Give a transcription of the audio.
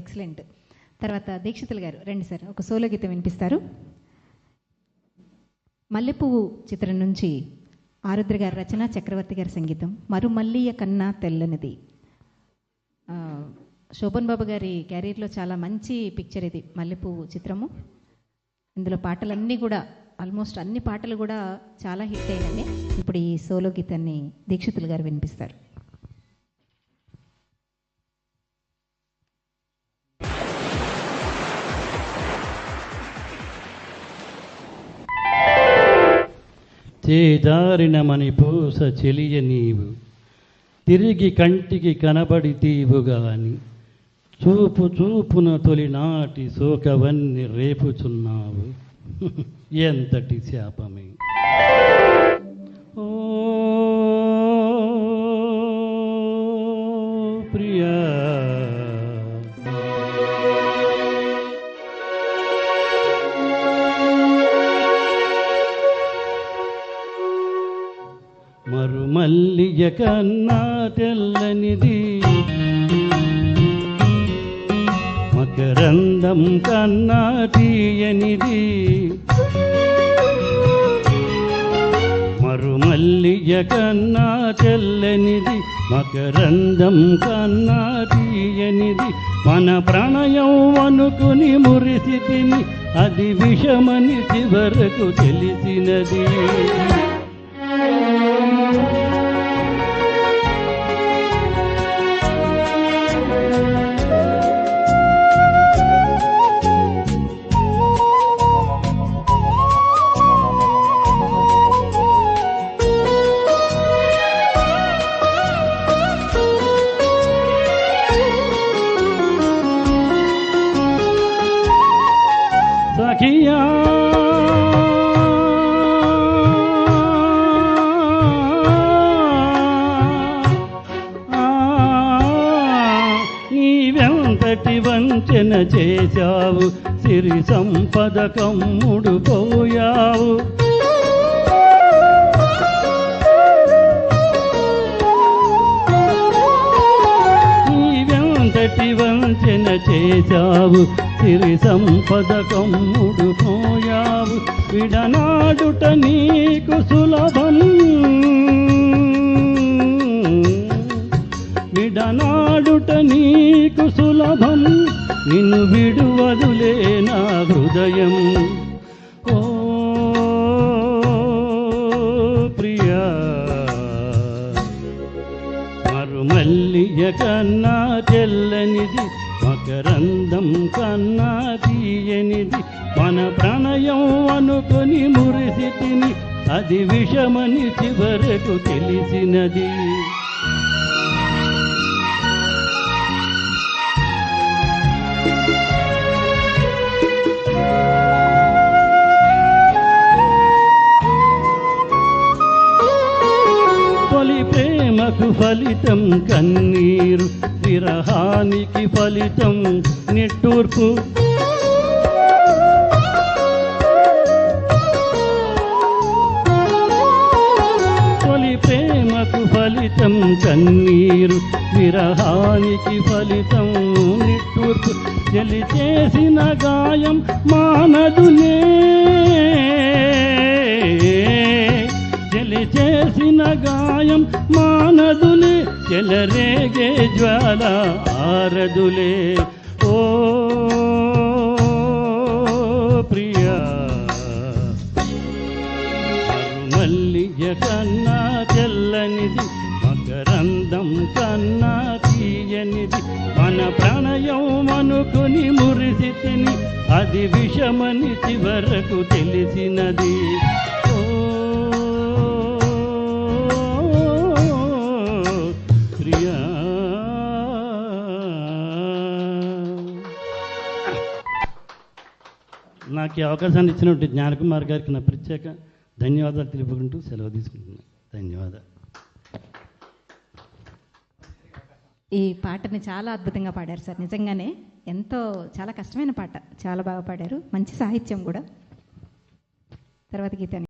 Excellent తర్వాత దీక్షితులు గారు రండి సార్ ఒక సోలో గీతం వినిపిస్తారు. మల్లెపువ్వు చిత్రం నుంచి ఆరుద్ర గారి రచన చక్రవర్తి గారి సంగీతం మరుమల్లియ కన్నా తెల్లనిది. శోభన్ బాబు గారి క్యారియర్లో చాలా మంచి పిక్చర్ ఇది మల్లెపువ్వు చిత్రము. ఇందులో పాటలన్నీ కూడా ఆల్మోస్ట్ అన్ని పాటలు కూడా చాలా హిట్ అయినాయి ఇప్పుడు ఈ సోలో గీతాన్ని దీక్షితులు గారు వినిపిస్తారు. చేదారిన మణిపూస చెలియ నీవు. తిరిగి కంటికి కనబడితీవు గాని. చూపు చూపున తొలినాటి శోకవన్నీ రేపుచున్నావు. ఎంతటి శాపమే. ఓ మల్లియ కన్నా తెల్లనిది. మకరందం కన్నా తీయనిది. మరుమల్లియ కన్నా తెల్లనిది మకరందం కన్నా తీయనిది. మన ప్రణయం అనుకుని మురిసితిని అది విషమని చివరకు తెలిసినది. చేశావు సిరి సంపద కమ్ముడు పోయావు నీవెంతటి వంచన చేశావు సిరి సంపద కమ్ముడు పోయావు విడనాడుట నీకు సులభం. విడనాడుట నీకు సులభం. నిన్ను విడువదులే నా హృదయం. ఓ ప్రియా మరుమల్లియ కన్నా తెల్లనిది మకరందం కన్నా తీయనిది మన ప్రణయం అనుకొని మురిసితిని అది విషమని చివరకు తెలిసినది. ప్రేమకు ఫలితం కన్నీరు విరహానికి ఫలితం నిట్టూర్పు. తొలి ప్రేమకు ఫలితం కన్నీరు విరహానికి ఫలితం నిట్టూర్పు. చెలి చేసిన గాయం మానదులే. గాయం మానదులే చెలరేగే జ్వాల ఆరదులే. ఓ ప్రియా మల్లియ కన్నా తెల్లనిది మకరందం కన్నా తీయనిది. మన ప్రణయం అనుకుని మురిసితిని అది విషమని చివరకు తెలిసినది. ఓ నాకు ఈ అవకాశాన్ని ఇచ్చినటువంటి జ్ఞానకుమార్ గారికి నా ప్రత్యేక ధన్యవాదాలు తెలుపుకుంటూ సెలవు తీసుకుంటున్నాను ధన్యవాదాలు. ఈ పాటని చాలా అద్భుతంగా పాడారు సార్. నిజంగానే ఎంతో చాలా కష్టమైన పాట. చాలా బాగా పాడారు. మంచి సాహిత్యం కూడా. తర్వాత గీతాన్ని